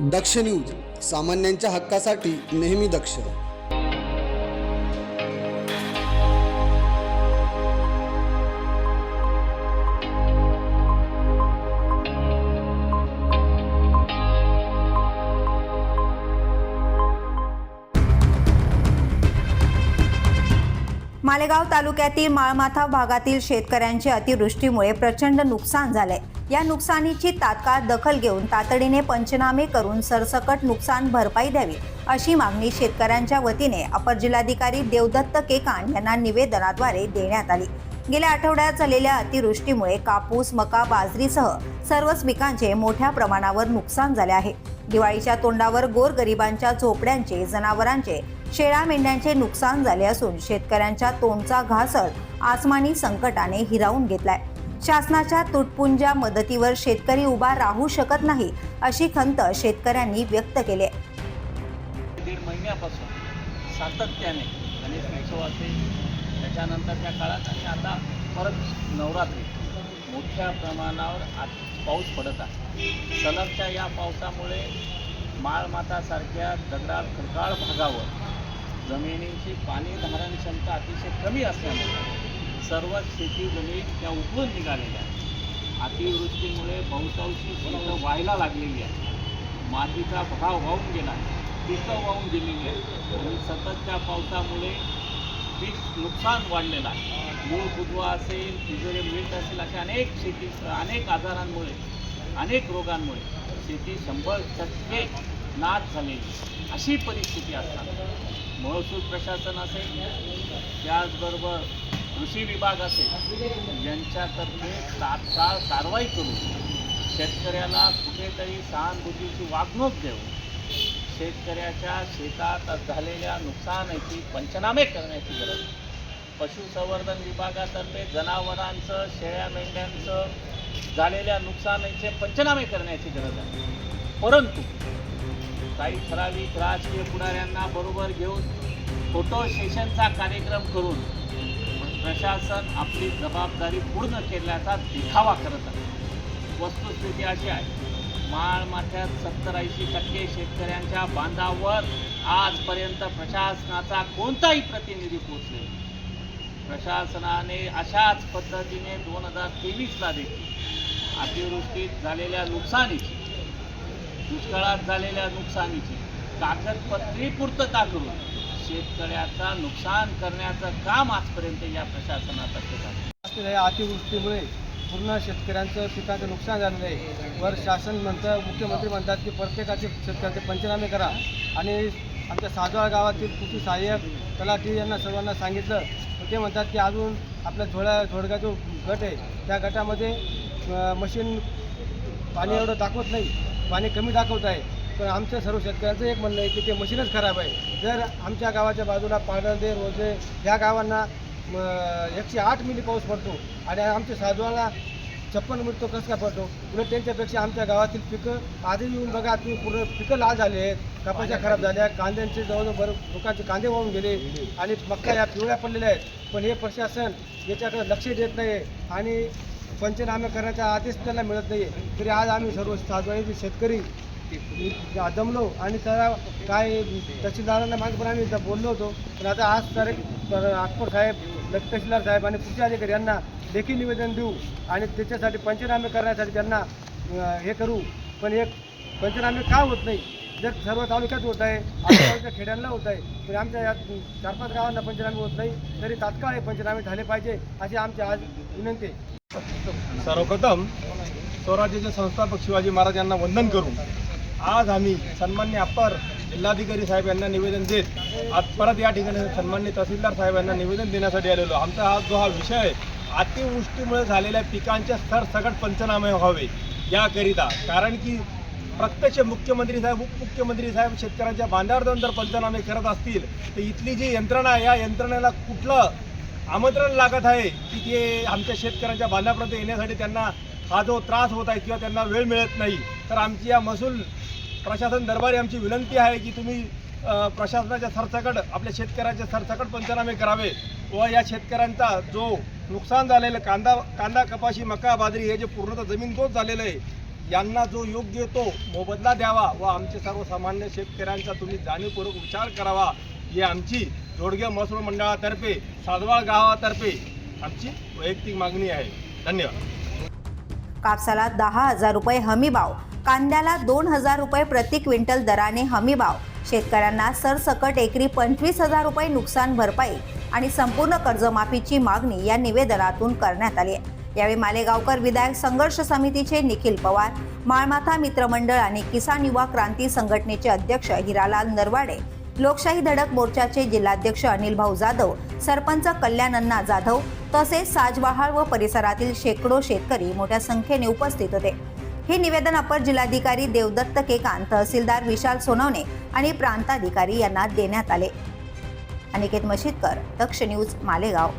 दक्ष news सामान्यांच्या हक्कासाठी नेहमी दक्ष. मालेगाव तालुक्यातील माळमाथा भागातील शेतकऱ्यांचे अतिवृष्टीमुळे प्रचंड नुकसान झाले या नुकसानीची तात्काळ दखल घेऊन तातडीने पंचनामे करून सरसकट नुकसान भरपाई द्यावी अशी मागणी शेतकऱ्यांच्या वतीने अपर जिल्हाधिकारी देवदत्त केकान यांना निवेदनाद्वारे देण्यात आली. गेल्या आठवड्यात झालेल्या अतिवृष्टीमुळे कापूस मका बाजरीसह सर्वच पिकांचे मोठ्या प्रमाणावर नुकसान झाले आहे. दिवाळीच्या तोंडावर गोरगरिबांच्या झोपड्यांचे जनावरांचे शेळ्या मेंढ्यांचे नुकसान झाले असून शेतकऱ्यांच्या तोंडचा घासळ आसमानी संकटाने हिरावून घेतलाय. शासनाच्या तुटपुंज्या मदतीवर शेतकरी उभा राहू शकत नाही अशी खंत शेतकऱ्यांनी व्यक्त केली आहे. दीड महिन्यापासून सातत्याने गणेश उत्सव असेल त्याच्यानंतरच्या काळात आणि आता परत नवरात्री मोठ्या प्रमाणावर आज पाऊस पडत आहे सलगच्या या पावसामुळे माळमातासारख्या दगडाळ खडकाळ भागावर जमिनीची पाणी धारण क्षमता अतिशय कमी असल्यामुळे सर्वच शेती जमीन त्या उकळून निघालेल्या आहेत अतिवृष्टीमुळे बहुतांशी पिकं व्हायला लागलेली आहे. मातीचा भाव वाहून गेला पिकं वाहून गेलेली आहे आणि सततच्या पावसामुळे पीक नुकसान वाढलेलं आहे. मूळ कुजवा असेल तिजोरे मिळत असेल अशा अनेक शेती अनेक आजारांमुळे अनेक रोगांमुळे शेती शंभर टक्के नाश झालेली अशी परिस्थिती असतात. महसूल प्रशासन असेल त्याचबरोबर कृषी विभाग असेल यांच्यातर्फे तात्काळ कारवाई करून शेतकऱ्याला कुठेतरी सहानुभूतीची वागणूक देऊन शेतकऱ्याच्या शेतात झालेल्या नुकसानाची पंचनामे करण्याची गरज आहे. पशुसंवर्धन विभागातर्फे जनावरांचं शेळ्या मेंढ्यांचं झालेल्या नुकसानाचे पंचनामे करण्याची गरज आहे परंतु काही ठराविक राजकीय पुढाऱ्यांना बरोबर घेऊन फोटो सेशनचा कार्यक्रम करून प्रशासन आपली जबाबदारी पूर्ण केल्याचा दिखावा करत आहे. वस्तुस्थिती अशी आहे. माळमाथ्यात सत्तर ऐंशी टक्के शेतकऱ्यांच्या बांधावर आजपर्यंत प्रशासनाचा कोणताही प्रतिनिधी पोचले प्रशासनाने अशाच पद्धतीने दोन हजार तेवीसला देखील अतिवृष्टीत झालेल्या नुकसानीची दुष्काळात झालेल्या नुकसानीची कागदपत्री पूर्तता करून शेतकऱ्याचा नुकसान करण्याचं काम आजपर्यंत या प्रशासनातर्फे झालं अतिवृष्टीमुळे पूर्ण शेतकऱ्यांचं पिकाचं नुकसान झालेलं आहे. वर शासन म्हणतं मुख्यमंत्री म्हणतात की प्रत्येकाचे शेतकऱ्याचे पंचनामे करा. आणि आमच्या साजवाळ गावातील कृषी सहाय्यक तलाठी यांना सर्वांना सांगितलं. ते म्हणतात की अजून आपल्या झोळ्या झोडगा जो गट आहे त्या गटामध्ये मशीन पाणी एवढं दाखवत नाही. पाणी कमी दाखवत आहे. पण आमच्या सर्व शेतकऱ्यांचं एक म्हणणं आहे की ते मशीनच खराब आहे. जर आमच्या गावाच्या बाजूला पाडळदे रोजे या गावांना एकशे आठ मिली पाऊस पडतो आणि आमच्या साजवाला छप्पन मिली तो कसं काय पडतो? उलट त्यांच्यापेक्षा आमच्या गावातील पिकं आधी येऊन बघा तुम्ही पूर्ण पिकं लाल झाले आहेत कपाशा खराब झाल्या कांद्यांचे जवळजवळ बरं लोकांचे कांदे वाहून गेले आणि मक्का या पिवळ्या पडलेल्या आहेत. पण हे प्रशासन याच्याकडे लक्ष देत नाही आणि पंचनामे करण्याचा आदेश त्यांना मिळत नाही तरी आज आम्ही सर्व साजवाईचे शेतकरी दमलो आणि त्याला काय तहसीलदारांना मागे आम्ही बोललो होतो. पण आता आज तारीख आठवड साहेब लक्ष तहसीलदार साहेब आणि कृषी अधिकारी यांना लेखी निवेदन देऊ आणि त्याच्यासाठी पंचनामे करण्यासाठी त्यांना हे करू. पण एक पंचनामे का होत नाही? जर सर्व तालुक्यात होत आहे आमच्या खेड्यांना होत आहे तरी आमच्या या चार पाच गावांना पंचनामे होत नाही तरी तात्काळ हे पंचनामे झाले पाहिजे अशी आमची आज विनंती आहे. सर्वप्रथम स्वराज्याचे संस्थापक शिवाजी महाराज यांना वंदन करून आज आम्ही सन्मान्य अप्पर जिल्हाधिकारी साहेब यांना निवेदन देत आज परत या ठिकाणी सन्मान्य तहसीलदार साहेब यांना निवेदन देण्यासाठी आलेलो आमचा हा जो हा विषय आहे अतिवृष्टीमुळे झालेल्या पिकांचे सरसकट पंचनामे व्हावे याकरिता. कारण की प्रत्यक्ष मुख्यमंत्री साहेब उपमुख्यमंत्री साहेब शेतकऱ्यांच्या बांधावर जाऊन जर पंचनामे करत असतील तर इथली जी यंत्रणा आहे या यंत्रणेला कुठलं आमंत्रण लागत आहे की ते आमच्या शेतकऱ्यांच्या बांधापर्यंत येण्यासाठी त्यांना हा जो त्रास होत आहे किंवा त्यांना वेळ मिळत नाही तर आमची या महसूल प्रशासन दरबारी आमची विनंती आहे की तुम्ही प्रशासनाच्या सरसकट आपल्या शेतकऱ्याचे सरसकट पंचनामे करावे व या शेतकऱ्यांचा जो नुकसान झालेलं कांदा कांदा कपाशी मका बाजरी हे जे पूर्णतः जमीन दोष झालेलं आहे यांना जो योग्य तो मोबदला द्यावा व आमचे सर्वसामान्य शेतकऱ्यांचा तुम्ही जाणीवपूर्वक विचार करावा ही आमची जोडगे महसूल मंडळातर्फे सातवाळ गावातर्फे आमची वैयक्तिक मागणी आहे. धन्यवाद. कापसाला दहा हजार रुपये हमी भाव. कांद्याला दोन हजार रुपये प्रति क्विंटल दराने हमी भाव. शेतकऱ्यांना सरसकट एकरी पंचवीस हजार रुपये नुकसान भरपाई आणि संपूर्ण कर्जमाफीची मागणी या निवेदनातून करण्यात आली आहे. यावेळी मालेगावकर विधायक संघर्ष समितीचे निखिल पवार माळमाथा मित्रमंडळ आणि किसान युवा क्रांती संघटनेचे अध्यक्ष हिरालाल नरवाडे लोकशाही धडक मोर्चाचे जिल्हाध्यक्ष अनिल भाऊ जाधव सरपंच कल्याण जाधव तसेच साजबहाळ व परिसरातील शेकडो शेतकरी मोठ्या संख्येने उपस्थित होते. हे निवेदन अपर जिल्हाधिकारी देवदत्त केकांत तहसीलदार विशाल सोनवणे आणि प्रांताधिकारी यांना देण्यात आले. अनिकेत मशीदकर दक्ष न्यूज मालेगाव.